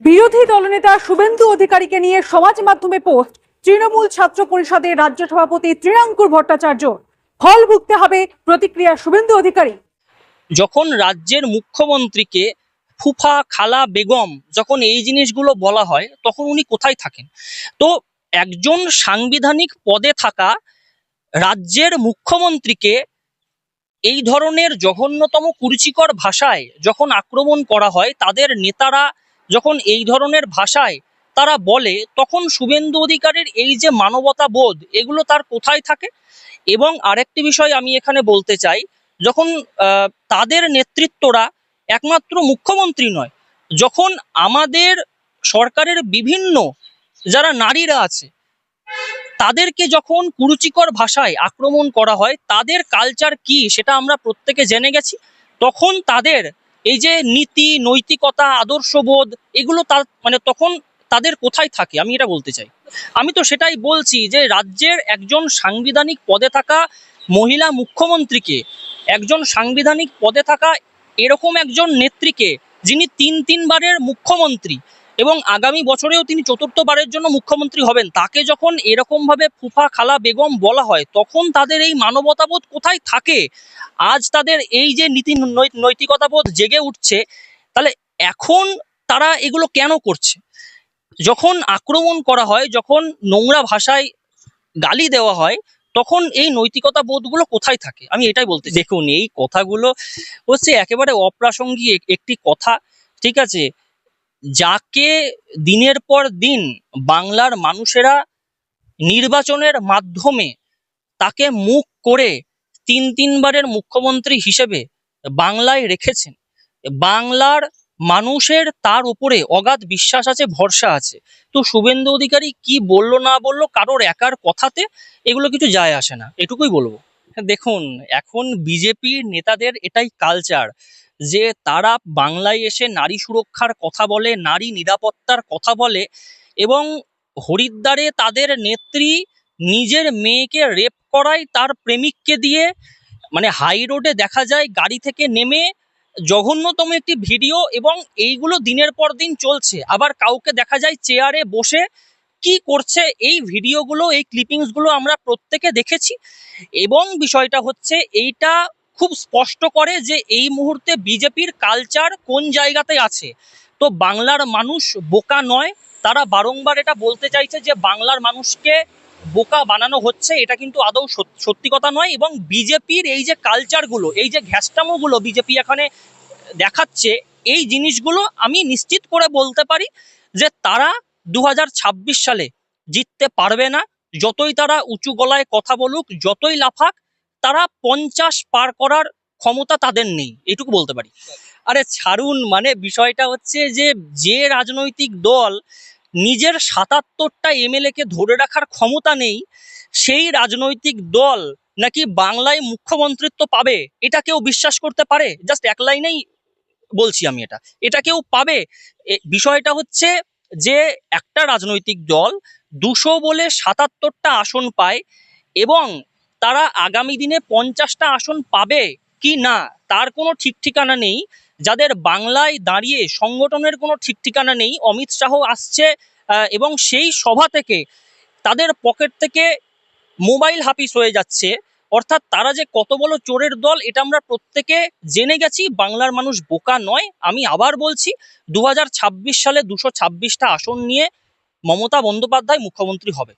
বিরোধী দলনেতা শুভেন্দু অধিকারীকে নিয়ে সমাজ মাধ্যমে পোস্ট। তৃণমূল ছাত্র পরিষদের রাজ্য সভাপতি তৃণাঙ্কুর ভট্টাচার্য। ফল ভুগতে হবে প্রতিক্রিয়া শুভেন্দু অধিকারী। যখন রাজ্যের মুখ্যমন্ত্রীকে ফুফা খালা বেগম যখন এই জিনিসগুলো বলা হয়, তখন উনি কোথায় থাকেন? তো একজন সাংবিধানিক পদে থাকা রাজ্যের মুখ্যমন্ত্রীকে এই ধরনের জঘন্যতম কুরুচিকর ভাষায় যখন আক্রমণ করা হয়, তাদের নেতারা যখন এই ধরনের ভাষায় তারা বলে, তখন শুভেন্দু অধিকারের এই যে মানবতা বোধ, এগুলো তার কোথায় থাকে? এবং আরেকটি বিষয় আমি এখানে বলতে চাই, যখন তাদের নেতৃত্বরা একমাত্র মুখ্যমন্ত্রী নয়, যখন আমাদের সরকারের বিভিন্ন যারা নারীরা আছে, তাদেরকে যখন কুরুচিকর ভাষায় আক্রমণ করা হয়, তাদের কালচার কি সেটা আমরা প্রত্যেকে জেনে গেছি, তখন তাদের এই যে নীতি, নৈতিকতা, আদর্শবোধ, এগুলো তার মানে তখন তাদের কোথায় থাকে? আমি এটা বলতে চাই। আমি তো সেটাই বলছি যে রাজ্যের একজন সাংবিধানিক পদে থাকা মহিলা মুখ্যমন্ত্রীকে, একজন সাংবিধানিক পদে থাকা এরকম একজন নেত্রীকে, যিনি তিন তিনবারের মুখ্যমন্ত্রী এবং আগামী বছরেও তিনি চতুর্থবারের জন্য মুখ্যমন্ত্রী হবেন। তাকে যখন এরকম ভাবে ফুফা খালা বেগম বলা হয়, তখন তাদের এই মানবতাবোধ কোথায় থাকে? আজ তাদের এই যে নীতি নৈতিকতাবোধ জেগে উঠছে, তাহলে এখন তারা এগুলো কেন করছে? যখন আক্রমণ করা হয়, যখন নোংরা ভাষায় গালি দেওয়া হয়, তখন এই নৈতিকতা বোধগুলো কোথায় থাকে? আমি এটাই বলতে। দেখুন, এই কথাগুলো হচ্ছে একেবারে অপ্রাসঙ্গিক একটি কথা, ঠিক আছে? যাকে দিনের পর দিন বাংলার মানুষেরা নির্বাচনের মাধ্যমে তাকে মুখ করে তিন তিনবারের মুখ্যমন্ত্রী হিসেবে বাংলায় রেখেছেন। বাংলার মানুষের তার উপরে অগাধ বিশ্বাস আছে, ভরসা আছে। তো শুভেন্দু অধিকারী কি বলল, না বলল, কারোর একার কথাতে এগুলো কিছু যায় আসে না। এটুকুই বলব। দেখুন, এখন বিজেপি নেতাদের এটাই কালচার যে তারা বাংলায় এসে নারী সুরক্ষার কথা বলে, নারী নিরাপত্তার কথা বলে এবং হরিদ্বারে তাদের নেত্রী নিজের মেয়েকে রেপ করায় তার প্রেমিককে দিয়ে মানে হাই রোডে দেখা যায় গাড়ি থেকে নেমে জঘন্যতম একটি ভিডিও এবং এইগুলো দিনের পর দিন চলছে। আবার কাউকে দেখা যায় চেয়ারে বসে কি করছে, এই ভিডিওগুলো, এই ক্লিপিংসগুলো আমরা প্রত্যেকে দেখেছি। এবং বিষয়টা হচ্ছে এইটা খুব স্পষ্ট করে যে এই মুহূর্তে বিজেপির কালচার কোন জায়গাতে আছে। তো বাংলার মানুষ বোকা নয়, তারা বারংবার এটা বলতে চাইছে যে বাংলার মানুষকে বোকা বানানো হচ্ছে, এটা কিন্তু আদৌ সত- সত্যি কথা নয়। এবং বিজেপির এই যে কালচারগুলো এই যে ঘ্যাস্টামোগুলো বিজেপি এখানে দেখাচ্ছে, এই জিনিসগুলো আমি নিশ্চিত করে বলতে পারি যে তারা দু হাজার ছাব্বিশ সালে জিততে পারবে না। যতই তারা উঁচু গলায় কথা বলুক, যতই লাফাক তারা পঞ্চাশ পার করার ক্ষমতা তাদের নেই, এটুকু বলতে পারি। আরে ছাড়ুন মানে বিষয়টা হচ্ছে যে যে রাজনৈতিক দল নিজের সাতাত্তরটা এমএলএ কে ধরে রাখার ক্ষমতা নেই, সেই রাজনৈতিক দল নাকি বাংলায় মুখ্যমন্ত্রিত্ব পাবে, এটা কেউ বিশ্বাস করতে পারে? জাস্ট এক লাইনেই বলছি আমি এটা। এটা কেউ পাবে? বিষয়টা হচ্ছে যে, একটা রাজনৈতিক দল দুশো বলে সাতাত্তরটা আসন পায় এবং তারা আগামী দিনে পঞ্চাশটা আসন পাবে কি না, তার কোনো ঠিক ঠিকানা নেই। যাদের বাংলায় দাঁড়িয়ে সংগঠনের কোনো ঠিক ঠিকানা নেই, অমিত শাহ আসছে এবং সেই সভা থেকে তাদের পকেট থেকে মোবাইল হাফিস হয়ে যাচ্ছে। অর্থাৎ তারা যে কত বড় চোরের দল, এটা আমরা প্রত্যেকে জেনে গেছি, বাংলার মানুষ বোকা নয়। আমি আবার বলছি দু হাজার ছাব্বিশ সালে দুশো ছাব্বিশটা আসন নিয়ে মমতা বন্দ্যোপাধ্যায় মুখ্যমন্ত্রী হবে।